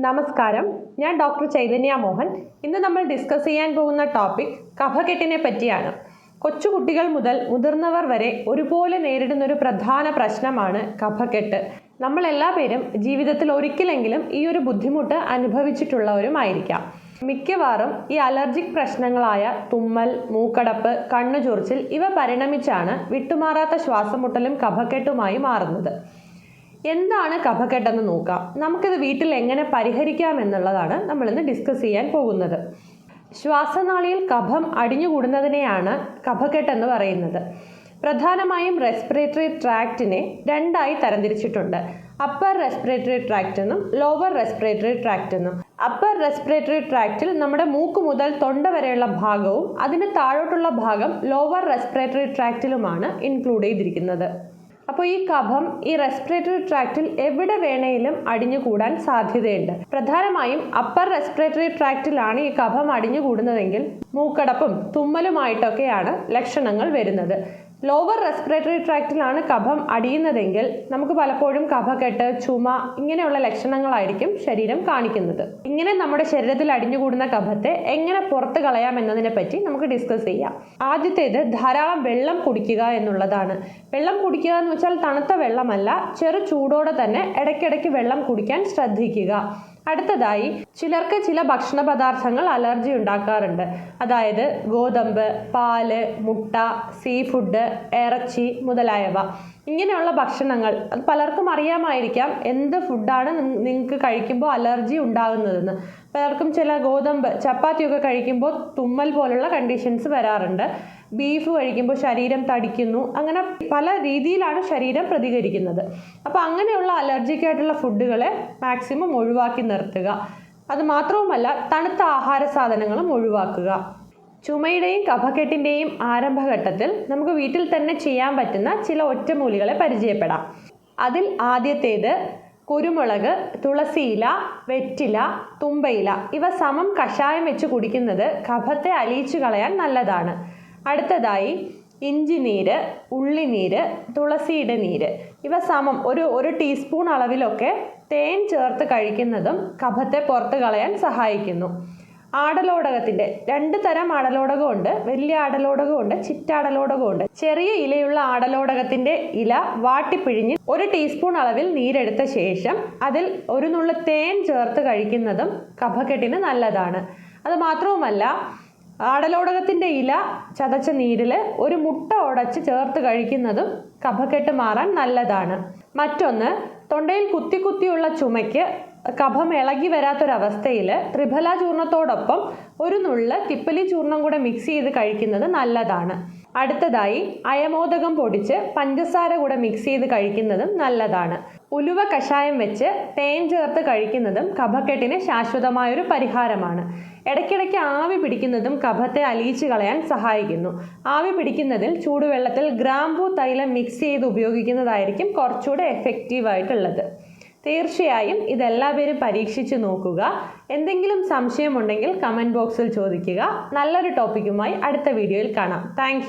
നമസ്കാരം. ഞാൻ ഡോക്ടർ ചൈതന്യ മോഹൻ. ഇന്ന് നമ്മൾ ഡിസ്കസ് ചെയ്യാൻ പോകുന്ന ടോപ്പിക് കഫക്കെട്ടിനെ പറ്റിയാണ്. കൊച്ചുകുട്ടികൾ മുതൽ മുതിർന്നവർ വരെ ഒരുപോലെ നേരിടുന്ന ഒരു പ്രധാന പ്രശ്നമാണ് കഫക്കെട്ട് നമ്മൾ എല്ലാ പേരും ജീവിതത്തിൽ ഒരിക്കലെങ്കിലും ഈ ഒരു ബുദ്ധിമുട്ട് അനുഭവിച്ചിട്ടുള്ളവരുമായിരിക്കാം. മിക്കവാറും ഈ അലർജിക് പ്രശ്നങ്ങളായ തുമ്മൽ മൂക്കടപ്പ് കണ്ണു ചൊറിച്ചിൽ ഇവ പരിണമിച്ചാണ് വിട്ടുമാറാത്ത ശ്വാസമുട്ടലും കഫക്കെട്ടുമായി മാറുന്നത്. എന്താണ് കഫക്കെട്ടെന്ന് നോക്കാം. നമുക്കിത് വീട്ടിൽ എങ്ങനെ പരിഹരിക്കാം എന്നുള്ളതാണ് നമ്മളിന്ന് ഡിസ്കസ് ചെയ്യാൻ പോകുന്നത്. ശ്വാസനാളിയിൽ കഫം അടിഞ്ഞുകൂടുന്നതിനെയാണ് കഫക്കെട്ടെന്ന് പറയുന്നത്. പ്രധാനമായും റെസ്പിറേറ്ററി ട്രാക്റ്റിനെ രണ്ടായി തരംതിരിച്ചിട്ടുണ്ട്. അപ്പർ റെസ്പിറേറ്ററി ട്രാക്റ്റ് എന്നും ലോവർ റെസ്പിറേറ്ററി ട്രാക്റ്റ് എന്നും. അപ്പർ റെസ്പിറേറ്ററി ട്രാക്റ്റിൽ നമ്മുടെ മൂക്ക് മുതൽ തൊണ്ട വരെയുള്ള ഭാഗവും അതിന് താഴോട്ടുള്ള ഭാഗം ലോവർ റെസ്പിറേറ്ററി ട്രാക്റ്റിലുമാണ് ഇൻക്ലൂഡ് ചെയ്തിരിക്കുന്നത്. അപ്പോൾ ഈ കഫം ഈ റെസ്പിറേറ്ററി ട്രാക്റ്റിൽ എവിടെ വേണേലും അടിഞ്ഞുകൂടാൻ സാധ്യതയുണ്ട്. പ്രധാനമായും അപ്പർ റെസ്പിറേറ്ററി ട്രാക്റ്റിലാണ് ഈ കഫം അടിഞ്ഞുകൂടുന്നതെങ്കിൽ മൂക്കടപ്പും തുമ്മലുമായിട്ടൊക്കെയാണ് ലക്ഷണങ്ങൾ വരുന്നത്. ലോവർ റെസ്പിറേറ്ററി ട്രാക്റ്റിലാണ് കഫം അടിയുന്നതെങ്കിൽ നമുക്ക് പലപ്പോഴും കഫക്കെട്ട് ചുമ ഇങ്ങനെയുള്ള ലക്ഷണങ്ങളായിരിക്കും ശരീരം കാണിക്കുന്നത്. ഇങ്ങനെ നമ്മുടെ ശരീരത്തിൽ അടിഞ്ഞുകൂടുന്ന കഫത്തെ എങ്ങനെ പുറത്ത് കളയാം എന്നതിനെ പറ്റി നമുക്ക് ഡിസ്കസ് ചെയ്യാം. ആദ്യത്തേത് ധാരാളം വെള്ളം കുടിക്കുക എന്നുള്ളതാണ്. വെള്ളം കുടിക്കുക എന്ന് വെച്ചാൽ തണുത്ത വെള്ളമല്ല ചെറു ചൂടോടെ തന്നെ ഇടയ്ക്കിടയ്ക്ക് വെള്ളം കുടിക്കാൻ ശ്രദ്ധിക്കുക. അടുത്തതായി ചിലർക്ക് ചില ഭക്ഷണ പദാർത്ഥങ്ങൾ അലർജി ഉണ്ടാക്കാറുണ്ട്. അതായത് ഗോതമ്പ് പാൽ മുട്ട സീ ഫുഡ് ഇറച്ചി മുതലായവ. ഇങ്ങനെയുള്ള ഭക്ഷണങ്ങൾ അത് പലർക്കും അറിയാമായിരിക്കാം എന്ത് ഫുഡാണ് നിങ്ങൾക്ക് കഴിക്കുമ്പോൾ അലർജി ഉണ്ടാകുന്നതെന്ന്. പലർക്കും ചില ഗോതമ്പ് ചപ്പാത്തിയൊക്കെ കഴിക്കുമ്പോൾ തുമ്മൽ പോലുള്ള കണ്ടീഷൻസ് വരാറുണ്ട്. ബീഫ് കഴിക്കുമ്പോൾ ശരീരം തടിക്കുന്നു. അങ്ങനെ പല രീതിയിലാണ് ശരീരം പ്രതികരിക്കുന്നത്. അപ്പോൾ അങ്ങനെയുള്ള അലർജിക്കായിട്ടുള്ള ഫുഡുകളെ മാക്സിമം ഒഴിവാക്കി നിർത്തുക. അത് മാത്രവുമല്ല തണുത്ത ആഹാര സാധനങ്ങളും ഒഴിവാക്കുക. ചുമയുടെയും കഫക്കെട്ടിന്റെയും ആരംഭഘട്ടത്തിൽ നമുക്ക് വീട്ടിൽ തന്നെ ചെയ്യാൻ പറ്റുന്ന ചില ഒറ്റമൂലികളെ പരിചയപ്പെടാം. അതിൽ ആദ്യത്തേത് കുരുമുളക് തുളസിയില വെറ്റില തുമ്പയില. ഇവ സമം കഷായം വെച്ച് കുടിക്കുന്നത് കഫത്തെ അലിയിച്ചു കളയാൻ നല്ലതാണ്. അടുത്തതായി ഇഞ്ചി നീര് ഉള്ളിനീര് തുളസിയുടെ നീര്. ഇവ സമം ഒരു ഒരു ടീസ്പൂൺ അളവിലൊക്കെ തേൻ ചേർത്ത് കഴിക്കുന്നതും കഫത്തെ പുറത്ത് കളയാൻ സഹായിക്കുന്നു. ആടലോടകത്തിന്റെ രണ്ട് തരം ആടലോടകമുണ്ട്. വലിയ ആടലോടകമുണ്ട് ചിറ്റാടലോടകമുണ്ട് ചെറിയ ഇലയുള്ള ആടലോടകത്തിന്റെ ഇല വാട്ടിപ്പിഴിഞ്ഞ് ഒരു ടീസ്പൂൺ അളവിൽ നീരെടുത്ത ശേഷം അതിൽ ഒരു നുള്ളു തേൻ ചേർത്ത് കഴിക്കുന്നതും കഫക്കെട്ടിന് നല്ലതാണ്. അത് മാത്രവുമല്ല ആടലോടകത്തിന്റെ ഇല ചതച്ച നീരിൽ ഒരു മുട്ട ഉടച്ച് ചേർത്ത് കഴിക്കുന്നതും കഫക്കെട്ട് മാറാൻ നല്ലതാണ്. മറ്റൊന്ന് തൊണ്ടയിൽ കുത്തി കുത്തിയുള്ള ചുമയ്ക്ക് കഫം ഇളകി വരാത്തൊരവസ്ഥയിൽ ത്രിഫല ചൂർണത്തോടൊപ്പം ഒരു നുള്ള് തിപ്പലി ചൂർണം കൂടെ മിക്സ് ചെയ്ത് കഴിക്കുന്നത് നല്ലതാണ്. അടുത്തതായി അയമോദകം പൊടിച്ച് പഞ്ചസാര കൂടെ മിക്സ് ചെയ്ത് കഴിക്കുന്നതും നല്ലതാണ്. ഉലുവ കഷായം വെച്ച് തേൻ ചേർത്ത് കഴിക്കുന്നതും കഫക്കെട്ടിന് ശാശ്വതമായൊരു പരിഹാരമാണ്. ഇടയ്ക്കിടയ്ക്ക് ആവി പിടിക്കുന്നതും കഫത്തെ അലിയിച്ചു കളയാൻ സഹായിക്കുന്നു. ആവി പിടിക്കുന്നതിൽ ചൂടുവെള്ളത്തിൽ ഗ്രാമ്പൂ തൈലം മിക്സ് ചെയ്ത് ഉപയോഗിക്കുന്നതായിരിക്കും കുറച്ചുകൂടെ എഫക്റ്റീവ് ആയിട്ടുള്ളത് തീർച്ചയായും ഇതെല്ലാവരും പരീക്ഷിച്ചു നോക്കുക. എന്തെങ്കിലും സംശയമുണ്ടെങ്കിൽ കമന്റ് ബോക്സിൽ ചോദിക്കുക. നല്ലൊരു ടോപ്പിക്കുമായി അടുത്ത വീഡിയോയിൽ കാണാം. താങ്ക്